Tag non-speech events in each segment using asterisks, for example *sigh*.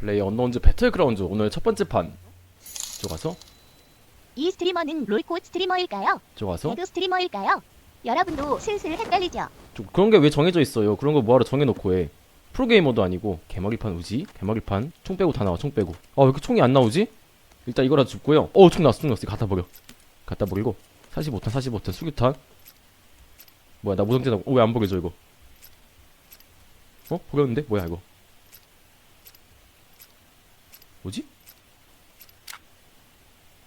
플레이 언노운즈 배틀그라운드 오늘 첫 번째 판 들어가서 이 스트리머는 롤코 스트리머일까요? 들어가서 배그 스트리머일까요? 여러분도 슬슬 헷갈리죠? 좀 그런 게 왜 정해져 있어요 그런 거 뭐하러 정해놓고 해 프로게이머도 아니고 개막일판 우지 개막일판 총 빼고 다 나와 총 빼고 아 왜 이렇게 총이 안 나오지? 일단 이거라도 줍고요 어총 나왔어 총 나왔어 갖다 버려 갖다 버리고 45탄 45탄 수류탄 뭐야 나 무성제 나고 왜안 버려져 이거 어? 버렸는데? 뭐야 이거 뭐지?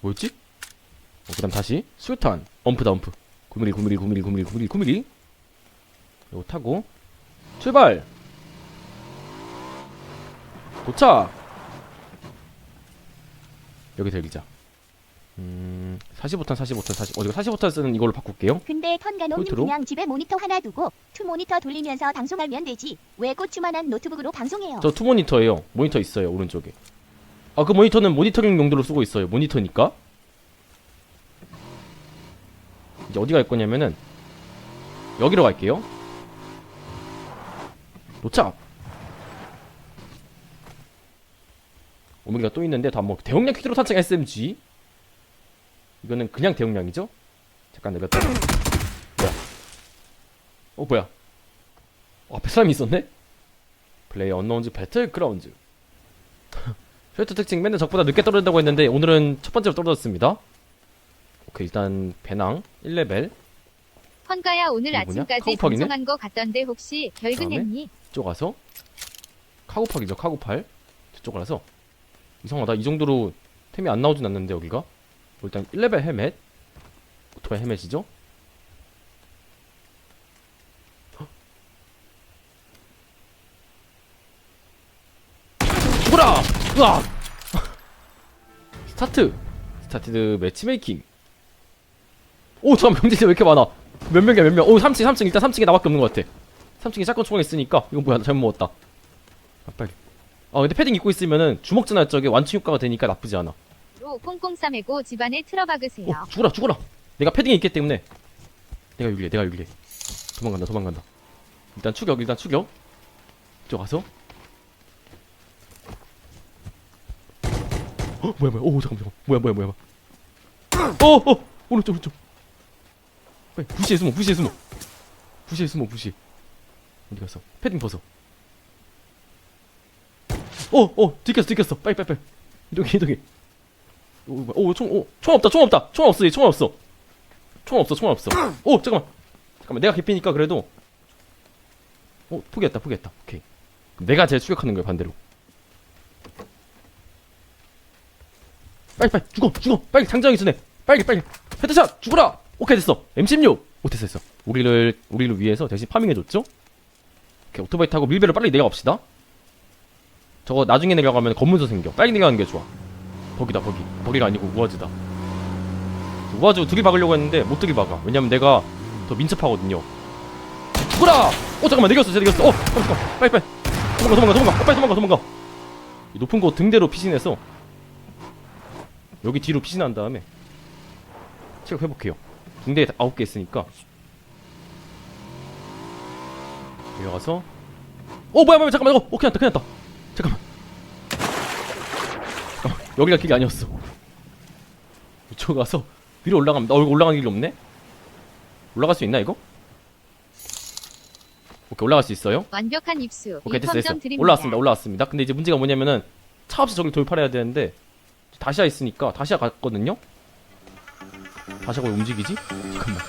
뭐였지? 어, 그 다음 다시. 수류탄. 엄프다 엄프. 9mm 9mm 9mm 9mm 9mm 9mm 이거 타고. 출발! 도착! 여기 대기자. 음 45탄 45탄 40 어디가? 45탄 쓰는 이걸로 바꿀게요. 근데 폴트로? 그냥 집에 모니터 하나 두고 투 모니터 돌리면서 방송하면 되지. 왜 고추만한 노트북으로 방송해요? 저 투 모니터예요. 모니터 있어요 오른쪽에 아 그 모니터는 모니터링 용도로 쓰고 있어요. 모니터니까. 이제 어디 갈 거냐면은 여기로 갈게요. 도착. 오메기가 또 있는데 다 뭐 대용량 퀴드로 탄창 SMG 이거는 그냥 대용량이죠? 잠깐 내가 또 뭐야 어 뭐야? 어, 앞에 사람이 있었네? 플레이 언노운즈 배틀그라운드 쉐트 특징 맨날 적보다 늦게 떨어진다고 했는데 오늘은 첫 번째로 떨어졌습니다. 오케이 일단 배낭 1레벨. 헌가야 오늘 이거 뭐냐? 아침까지? 방송한 거 같던데 혹시 결근했니? 이쪽 가서 카고팔이죠 카고팔. 저쪽 가서. 이상하다. 이 정도로 템이 안 나오진 않는데 여기가. 뭐 일단 1레벨 헬멧. 오토바이 헬멧이죠 죽어라! 으악! *laughs* 스타트! 스타트 매치메이킹. 오 잠깐만 병진이 왜 이렇게 많아? 몇 명이야 몇명? 오 3층 3층. 일단 3층에 나밖에 없는 것 같아. 3층에 샷건 총알 있으니까 이거 뭐야 나 잘못 먹었다. 아 빨리. 아 근데 패딩 입고 있으면은 주먹전할 적에 완충 효과가 되니까 나쁘지 않아. 로 꽁꽁 싸매고 집안에 틀어박으세요. 오 죽어라 죽어라. 내가 패딩이 있기 때문에. 내가 유리해 내가 유리해. 도망간다 도망간다. 일단 추격 일단 추격. 이쪽 가서 어 뭐야 뭐야. 오 잠깐 잠깐 뭐야 뭐야 뭐야. 어어. 오른쪽 오른쪽. 빨리 부시에 숨어 부시에 숨어. 부시에 숨어 부시 어디 갔어? 패딩 벗어. 어어. 들켰어 들켰어. 빨리 빨리 빨리. 이동해 이동해. 오총 총 없다 총 없다. 총 없어 얘. 총 없어. 총 없어 총 없어. 오 잠깐만. 잠깐만. 내가 개피니까 그래도. 오 포기했다 포기했다. 오케이. 내가 제일 추격하는 거야 반대로 빨리 빨리 죽어 죽어. 빨리 장전하기 전에 빨리 빨리. 헤드샷 죽어라. 오케이 됐어. M16. 오 됐어 됐어. 우리를 우리를 위해서 대신 파밍해줬죠? 오케이 오토바이 타고 밀배로 빨리 내려갑시다. 저거 나중에 내려가면 검문소 생겨. 빨리 내려가는 게 좋아. 버기다 버기. 버기가 아니고 우아즈다. 우아즈 둘이 박으려고 했는데 못 들이 박아. 왜냐면 내가 더 민첩하거든요. 죽어라! 어 잠깐만 내겼어 쟤 내겼어. 어 잠깐만 빨리 빨리. 도망가 도망가 도망가 어, 빨리 도망가. 도망가 이 높은 거 등대로 피신해서 여기 뒤로 피신한 다음에 체력 회복해요. 등대에 아홉 개 있으니까. 내려가서. 어 뭐야 뭐야 잠깐만 어, 어 큰일 났다 큰일 났다. 잠깐만. 잠깐만 여기가 길이 아니었어. 이쪽 가서 위로 올라가면 나 여기 올라가는 길이 없네? 올라갈 수 있나 이거? 오케이 올라갈 수 있어요. 완벽한 입수. 오케이 됐어 됐어. 1점 드립니다. 올라왔습니다 올라왔습니다. 근데 이제 문제가 뭐냐면은 차 없이 저길 돌파해야 되는데 다시아 있으니까 다시아 갔거든요? 다시아가 왜 움직이지? 잠깐만.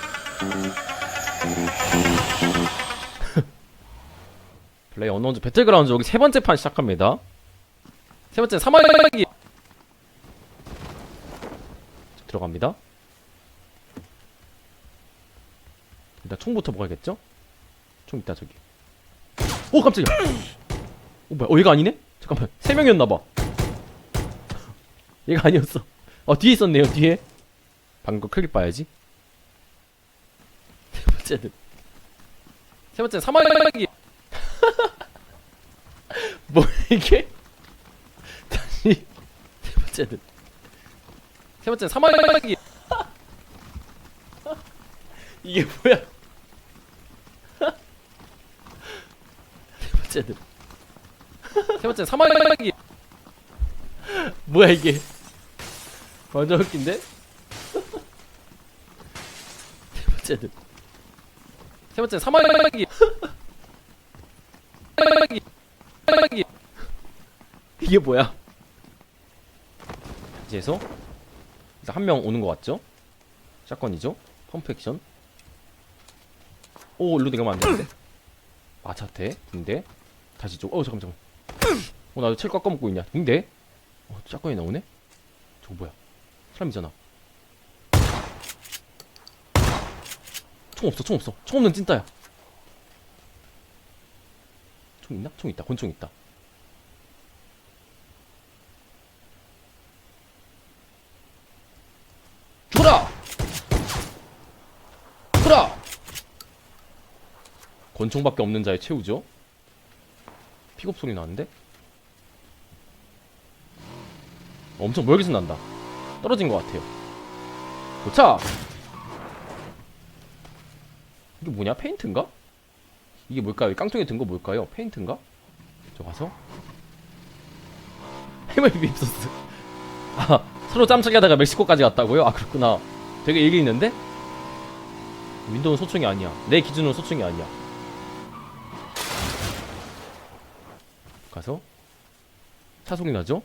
*laughs* 플레이 언원즈 배틀그라운드 여기 세 번째 판 시작합니다. 세 번째 사마귀 들어갑니다. 일단 총부터 먹어야겠죠? 총 있다 저기. 오 깜짝이야. 어 뭐야 어 얘가 아니네? 잠깐만 세 명이었나봐 얘가 아니었어. 어 뒤에 있었네요 뒤에. 방금 거 클립 봐야지. 세 번째는. 세 번째는 사마귀 *laughs* 뭐 이게? 다시. 세 번째는. 세 번째는 사마귀 *laughs* 이게 뭐야? *laughs* 세 번째는. 세 번째는 사마귀 뭐야 이게 완전 웃긴데? *laughs* 세 번째는. 세 번째 사마귀 사마귀 사마귀 이게 뭐야? 이제서? 일단 한 명 오는 것 같죠? 샷건이죠? 펌프 액션? 오 일로 내가면 안 되는데 마차태? 붕대? 다시 쪽 어우 잠깐만 잠깐만. 어 나도 칠 깎아먹고 있냐? 붕대? 어 샷건이 나오네? 저거 뭐야 사람이잖아 총 없어 총 없어 총 없는 찐따야 총 있나? 총 있다 권총 있다 죽어라! 죽어라! 권총밖에 없는 자의 최후죠 픽업 소리 나는데? 엄청 멀리서 난다 떨어진 것 같아요 도착! 이게 뭐냐? 페인트인가? 이게 뭘까요? 이 깡통에 든 거 뭘까요? 페인트인가? 저 가서 *laughs* 해머리 빕소스 *laughs* 아 서로 짬차기 하다가 멕시코까지 갔다고요? 아 그렇구나 되게 일리 있는데? 윈도우는 소총이 아니야 내 기준으로 소총이 아니야 가서 차 소리 나죠?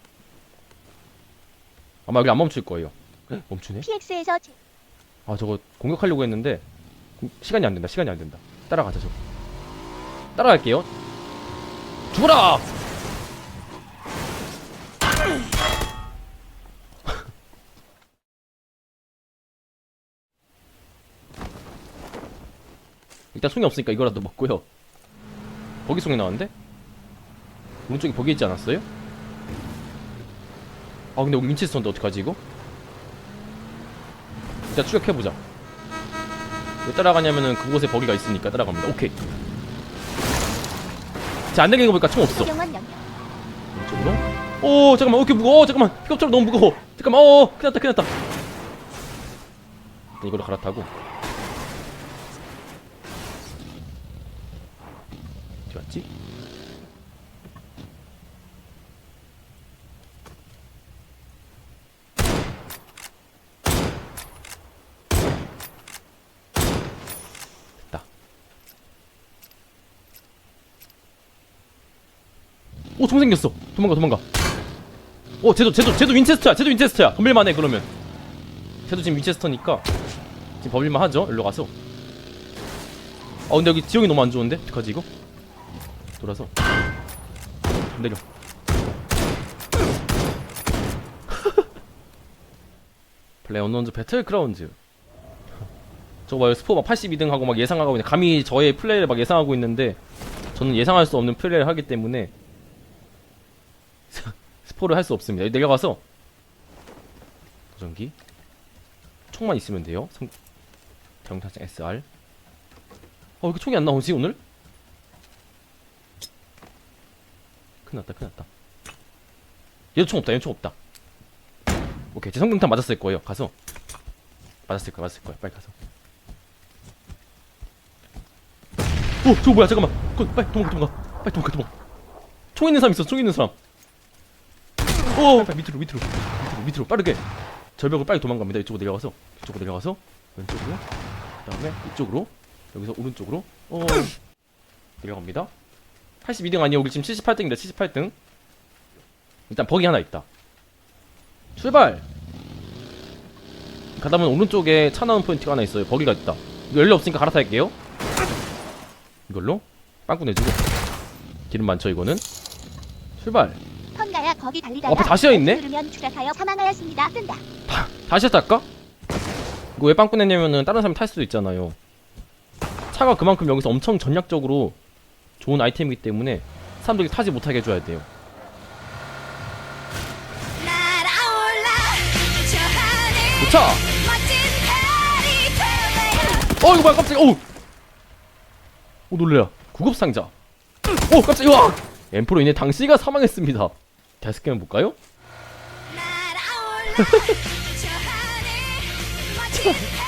아마 여기 안 멈출 거예요. 헉, 멈추네? PX에서 제... 아 저거 공격하려고 했는데 고- 시간이 안 된다 시간이 안 된다. 따라가자 저거. 따라갈게요. 죽어라! *laughs* 일단 총이 없으니까 이거라도 먹고요. 버기 소리 나는데? 오른쪽에 버기 있지 않았어요? 아 근데 우리 윈체스터인데 어떡하지 이거? 일단 추격해보자. 왜 따라가냐면은 그곳에 버기가 있으니까 따라갑니다. 오케이. 자 안되는 거 보니까 총 없어. 왼쪽으로? 오 잠깐만. 어, 이렇게 무거워. 어, 잠깐만. 픽업처럼 너무 무거워. 잠깐만. 어 큰일 났다 큰일 났다. 이걸로 갈아타고. 어디 갔지? 오, 총 생겼어. 도망가, 도망가. 오, 쟤도, 쟤도, 쟤도 윈체스터야. 쟤도 윈체스터야. 건밀만 해, 그러면. 쟤도 지금 윈체스터니까. 지금 버밀만 하죠? 일로 가서. 아, 근데 여기 지형이 너무 안 좋은데? 어떡하지, 이거? 돌아서. 내려. *laughs* 플레이 언론즈 배틀그라운드. 저거 봐요. 스포 막 82등 하고 막 예상하고 있는데, 감히 저의 플레이를 막 예상하고 있는데, 저는 예상할 수 없는 플레이를 하기 때문에, 스포를 할 수 없습니다. 여기 내려가서 도전기 총만 있으면 돼요. 성... 대형탄창 SR. 어, 왜 이렇게 총이 안 나오지 오늘? 큰일 났다, 큰일 났다. 얘도 총 없다, 얘도 총 없다. 오케이, 제 성경탄 맞았을 거예요. 가서 맞았을 거야, 맞았을 거야. 빨리 가서. 오, 저거 뭐야? 잠깐만. 그, 빨리 도망가, 도망가. 빨리 도망가, 도망가. 총 있는 사람 있어, 총 있는 사람. 오! 빨리 밑으로 밑으로 밑으로 밑으로. 빠르게. 절벽을 빨리 도망갑니다. 이쪽으로 내려가서. 이쪽으로 내려가서. 왼쪽으로. 그다음에 이쪽으로. 여기서 오른쪽으로. 오 내려갑니다. 82등 아니에요. 우리 지금 78등입니다. 78등. 일단 버기 하나 있다. 출발! 가다 보면 오른쪽에 차 나오는 포인트가 하나 있어요. 버기가 있다. 이거 연료 없으니까 갈아탈게요. 이걸로 빵꾸 내주고. 기름 많죠 이거는? 출발 거기 달리다가 어, 앞에 다시어 있네? 누르면 추락하여 사망하였습니다. 뜬다. 다시 탈까? 이거 왜 빵꾸 냈냐면은 다른 사람이 탈 수도 있잖아요. 차가 그만큼 여기서 엄청 전략적으로 좋은 아이템이기 때문에 사람들이 타지 못하게 해줘야 돼요. 도착! 어 이거 뭐야 깜짝이야 어우 오 놀래라 구급상자 오 깜짝이야 와 엠프로 인해 당씨가 사망했습니다 데스캠 볼까요? *laughs*